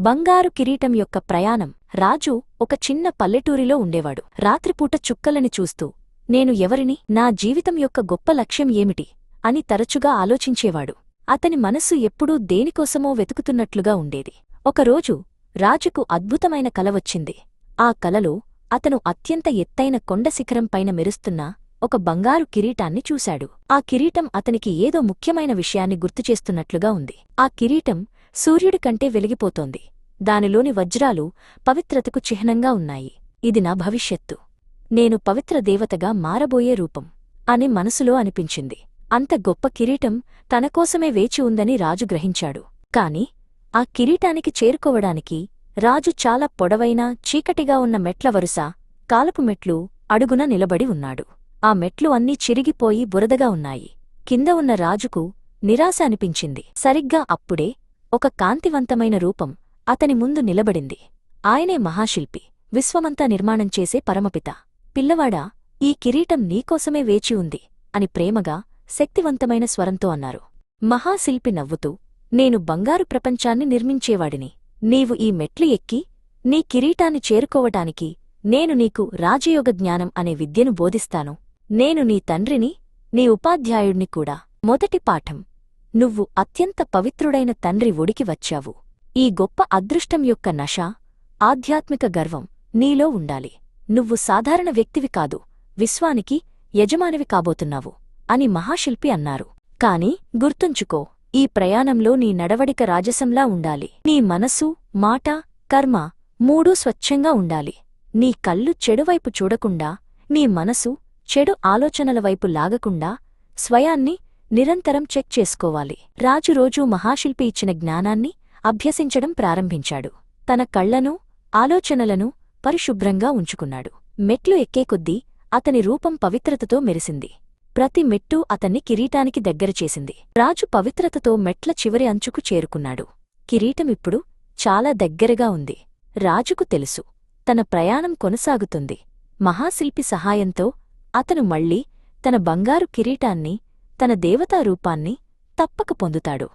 బంగారు కిరీటం యొక్క ప్రయాణం. రాజు ఒక చిన్న పల్లెటూరిలో ఉండేవాడు. రాత్రిపూట చుక్కలని చూస్తూ నేను ఎవరిని? నా జీవితం యొక్క గొప్ప లక్ష్యం ఏమిటి? అని తరచుగా ఆలోచించేవాడు. అతని మనస్సు ఎప్పుడూ దేనికోసమో వెతుకుతున్నట్లుగా ఉండేది. ఒకరోజు రాజుకు అద్భుతమైన కల వచ్చింది. ఆ కలలో అతను అత్యంత ఎత్తైన కొండ శిఖరం పైన మెరుస్తున్న ఒక బంగారు కిరీటాన్ని చూశాడు. ఆ కిరీటం అతనికి ఏదో ముఖ్యమైన విషయాన్ని గుర్తుచేస్తున్నట్లుగా ఉంది. ఆ కిరీటం సూర్యుడి కంటే వెలిగిపోతోంది. దానిలోని వజ్రాలు పవిత్రతకు చిహ్నంగా ఉన్నాయి. ఇది నా భవిష్యత్తు. నేను పవిత్ర దేవతగా మారబోయే రూపం అని మనసులో అనిపించింది. అంత గొప్ప కిరీటం తనకోసమే వేచి ఉందని రాజు గ్రహించాడు. కాని ఆ కిరీటానికి చేరుకోవడానికి రాజు చాలా పొడవైన చీకటిగా ఉన్న మెట్ల వరుస కాలపు మెట్లు అడుగున నిలబడి ఉన్నాడు. ఆ మెట్లు అన్నీ చిరిగిపోయి బురదగా ఉన్నాయి. కింద ఉన్న రాజుకు నిరాశ అనిపించింది. సరిగ్గా అప్పుడే ఒక కాంతివంతమైన రూపం అతని ముందు నిలబడింది. ఆయనే మహాశిల్పి విశ్వమంతా నిర్మాణం చేసే పరమపిత. పిల్లవాడా ఈ కిరీటం నీకోసమే వేచి ఉంది అని ప్రేమగా శక్తివంతమైన స్వరంతో అన్నారు. మహాశిల్పి నవ్వుతూ నేను బంగారు ప్రపంచాన్ని నిర్మించేవాడిని. నీవు ఈ మెట్లు ఎక్కి నీ కిరీటాన్ని చేరుకోవటానికి నేను నీకు రాజయోగ జ్ఞానం అనే విద్యను బోధిస్తాను. నేను నీ తండ్రిని నీ ఉపాధ్యాయుణ్ణి కూడా. మొదటి పాఠం. నువ్వు అత్యంత పవిత్రుడైన తండ్రి ఒడికి వచ్చావు. ఈ గొప్ప అదృష్టం యొక్క నష ఆధ్యాత్మిక గర్వం నీలో ఉండాలి. నువ్వు సాధారణ వ్యక్తివి కాదు విశ్వానికి యజమానివి కాబోతున్నావు అని మహాశిల్పి అన్నారు. కాని గుర్తుంచుకో ఈ ప్రయాణంలో నీ నడవడిక రాజసంలా ఉండాలి. నీ మనసు మాట కర్మ మూడూ స్వచ్ఛంగా ఉండాలి. నీ కళ్ళు చెడువైపు చూడకుండా నీ మనసు చెడు ఆలోచనల వైపు లాగకుండా స్వయాన్ని నిరంతరం చెక్ చేసుకోవాలి. రాజు రోజూ మహాశిల్పి ఇచ్చిన జ్ఞానాన్ని అభ్యసించడం ప్రారంభించాడు. తన కళ్ళను ఆలోచనలను పరిశుభ్రంగా ఉంచుకున్నాడు. మెట్లు ఎక్కే కొద్దీ అతని రూపం పవిత్రతతో మెరిసింది. ప్రతి మెట్టు అతన్ని కిరీటానికి దగ్గర చేసింది. రాజు పవిత్రతతో మెట్ల చివరి అంచుకు చేరుకున్నాడు. కిరీటమిప్పుడు చాలా దగ్గరగా ఉంది. రాజుకు తెలుసు. తన ప్రయాణం కొనసాగుతుంది. మహాశిల్పి సహాయంతో అతను మళ్ళీ తన బంగారు కిరీటాన్ని తన దేవతా రూపాన్ని తప్పక పొందుతాడు.